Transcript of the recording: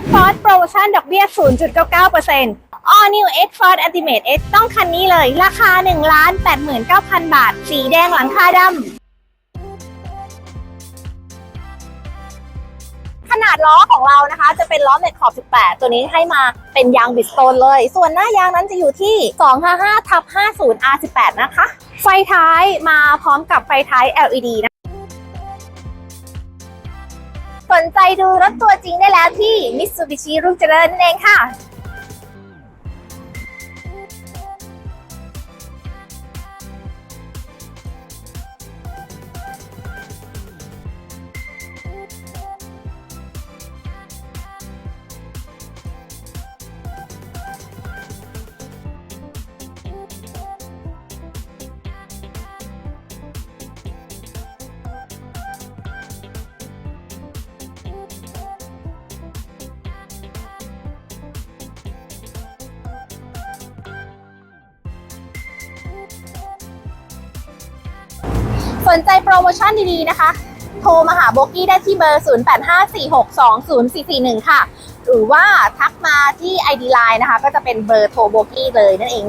X Force Promotion ดอกเบี้ย 0.99% All New X Force Ultimate X ต้องคันนี้เลย ราคา 1 89,000 บาท สีแดงหลังคาดำขนาดล้อของเรานะคะ จะเป็นล้อเม็ดขอบ 18 ตัวนี้ให้มาเป็นยางบิสโตนเลย ส่วนหน้ายางนั้นจะอยู่ที่ 255ทับ50 R18 นะคะ ไฟท้ายมาพร้อมกับไฟท้าย LED นะ สนใจดูรถตัวจริงได้แล้วที่ Mitsubishi รุ่งเจริญนั่นเองค่ะ สนใจโปรโมชั่นดีๆนะคะ โทรมาหาโบกี้ได้ที่เบอร์ 0854620441 ค่ะ หรือว่าทักมาที่ ID Line นะคะ ก็จะเป็นเบอร์โทรโบกี้เลยนั่นเอง